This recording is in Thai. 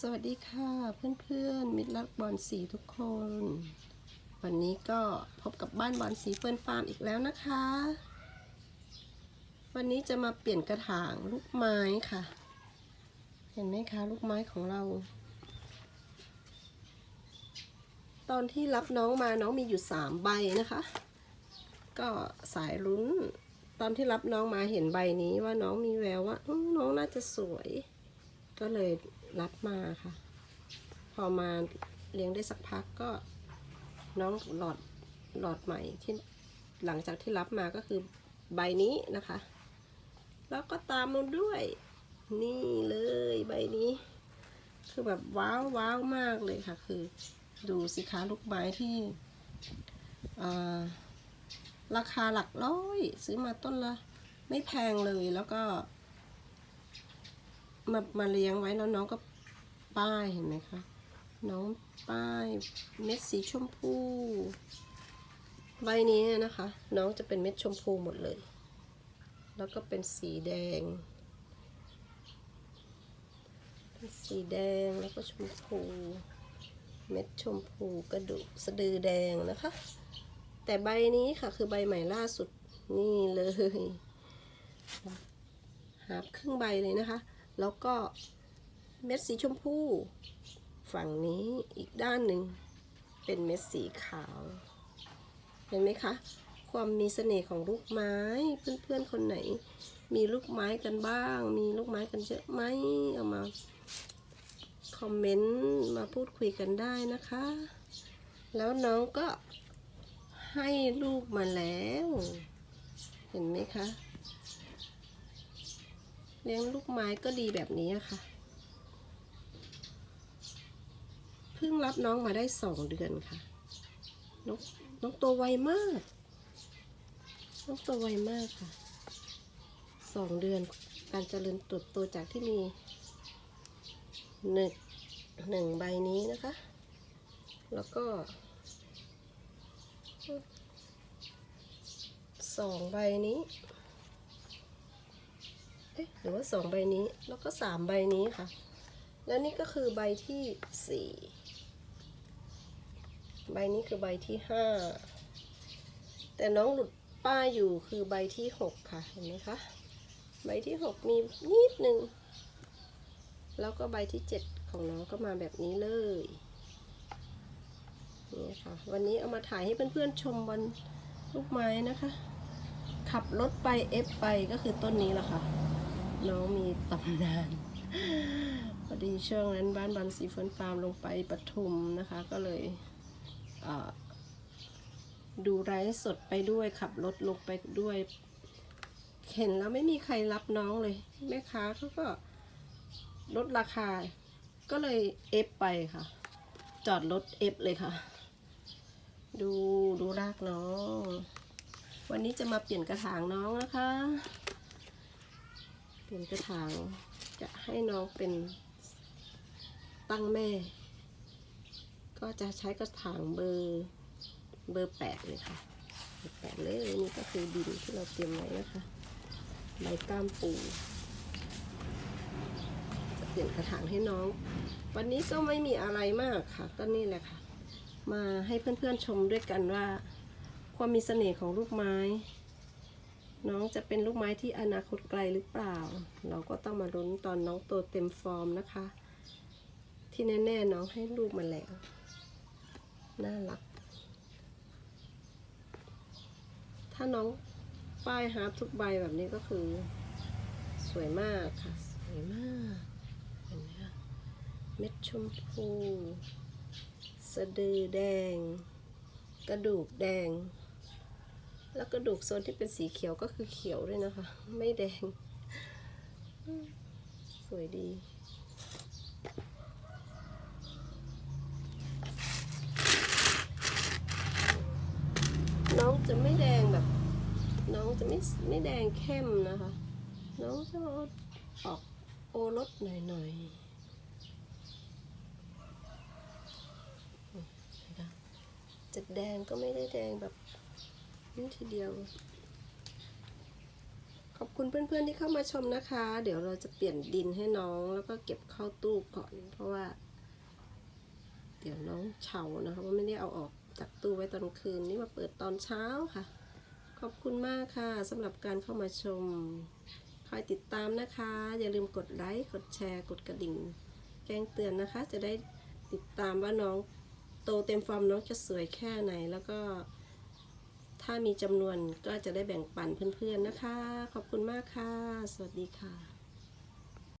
สวัสดีค่ะเพื่อนๆมิตรรักบอลสีทุกคน วันนี้ก็พบกับบ้านบอลสีเฟิร์นฟาร์มอีกแล้วนะคะ วันนี้จะมาเปลี่ยนกระถางลูกไม้ค่ะ เห็นไหมคะลูกไม้ของเรา ตอนที่รับน้องมาน้องมีอยู่สามใบนะคะ ก็สายลุ้น ตอนที่รับน้องมาเห็นใบนี้ว่าน้องมีแววว่าน้องน่าจะสวย ก็เลย รับมาค่ะ พอมาเลี้ยงได้สักพักก็น้องหลอดหลอดใหม่ที่หลังจากที่รับมาก็คือใบนี้นะคะ แล้วก็ตามมาด้วย นี่เลยใบนี้ คือแบบว้าวว้าวมากเลยค่ะ คือดูสิคะลูกไม้ที่ราคาหลักร้อย ซื้อมาต้นละไม่แพงเลยแล้วก็ มามาเลี้ยงไว้แล้วน้องก็ป้ายเห็นไหมคะน้องป้ายเม็ดสีชมพูใบนี้นะคะ น้องจะเป็นเม็ดชมพูหมดเลย แล้วก็เป็นสีแดง เป็นสีแดงแล้วก็ชมพู เม็ดชมพูกระดูกสะดือแดงนะคะ แต่ใบนี้ค่ะคือใบใหม่ล่าสุดนี่เลยหาบครึ่งใบเลยนะคะ แล้วก็เม็ดสีชมพู ฝั่งนี้อีกด้านหนึ่งเป็นเม็ดสีขาว เห็นไหมคะ ความมีเสน่ห์ของลูกไม้ เพื่อนๆคนไหน มีลูกไม้กันบ้าง มีลูกไม้กันเยอะไหมเอามาคอมเมนต์มาพูดคุยกันได้นะคะ แล้วน้องก็ให้ลูกมาแล้ว เห็นไหมคะ เลี้ยงลูกไม้ก็ดีแบบนี้ค่ะ เพิ่งรับน้องมาได้สองเดือนค่ะ นกนกตัวไวมาก นกตัวไวมากค่ะ สองเดือนการเจริญเติบโตจากที่มีหนึ่งหนึ่งใบนี้นะคะ แล้วก็สองใบนี้ เอ๊ะหรือว่าสองใบนี้แล้วก็สามใบนี้ค่ะ แล้วนี่ก็คือใบที่สี่ใบนี้คือใบที่ห้าแต่น้องหลุดป้ายอยู่คือใบที่หกค่ะเห็นไหมคะใบที่หกมีนิดนึงแล้วก็ใบที่เจ็ดของน้องก็มาแบบนี้เลยนี่ค่ะวันนี้เอามาถ่ายให้เพื่อนๆชมบนลูกไม้นะคะ ขับรถไปเอฟไปก็คือต้นนี้แหละค่ะ น้องมีตำนาน พอดีช่วงนั้นบ้านบันสีเฟิร์นฟาร์มลงไปปทุมนะคะ ก็เลยดูไลฟ์สดไปด้วยขับรถลงไปด้วยเห็นแล้วไม่มีใครรับน้องเลย แม่ค้าเขาก็ลดราคา ก็เลยเอฟไปค่ะ จอดรถเอฟเลยค่ะ ดูดูรากน้อง วันนี้จะมาเปลี่ยนกระถางน้องนะคะ เปลี่ยนกระถางจะให้น้องเป็นตั้งแม่ ก็จะใช้กระถางเบอร์เบอร์แปดเลยค่ะเบอร์แปดเลยนี่ก็คือดินที่เราเตรียมไว้นะคะใบก้ามปูจะเปลี่ยนกระถางให้น้อง วันนี้ก็ไม่มีอะไรมากค่ะ ก็นี่แหละค่ะ มาให้เพื่อนๆชมด้วยกันว่า ความมีเสน่ห์ของลูกไม้ น้องจะเป็นลูกไม้ที่อนาคตไกลหรือเปล่า เราก็ต้องมาลุ้นตอนน้องโตเต็มฟอร์มนะคะ ที่แน่ๆน้องให้ลูกมาแล้ว น่ารัก ถ้าน้องป้ายฮาร์ปทุกใบแบบนี้ก็คือ สวยมากค่ะ สวยมากเห็นไหมคะเม็ดชมพู สะดือแดง กระดูกแดง แล้วกระดูกโซนที่เป็นสีเขียวก็คือเขียวด้วยนะคะ ไม่แดง สวยดี น้องจะไม่แดงแบบ น้องจะไม่ไม่แดงเข้มนะคะ น้องจะออกโอรสหน่อยๆนะคะจะแดงก็ไม่ได้แดงแบบ นี่ทีเดียว ขอบคุณเพื่อนๆที่เข้ามาชมนะคะ เดี๋ยวเราจะเปลี่ยนดินให้น้องแล้วก็เก็บเข้าตู้ก่อน เพราะว่า เดี๋ยวน้องเฉานะคะว่าไม่ได้เอาออกจากตู้ไว้ตอนคืนนี่มาเปิดตอนเช้าค่ะ ขอบคุณมากค่ะสำหรับการเข้ามาชม คอยติดตามนะคะ อย่าลืมกดไลค์กดแชร์ กดกระดิ่ง แจ้งเตือนนะคะ จะได้ติดตามว่าน้องโตเต็มฟอร์มน้องจะสวยแค่ไหนแล้วก็ ถ้ามีจำนวนก็จะได้แบ่งปันเพื่อนๆนะคะ ขอบคุณมากค่ะ สวัสดีค่ะ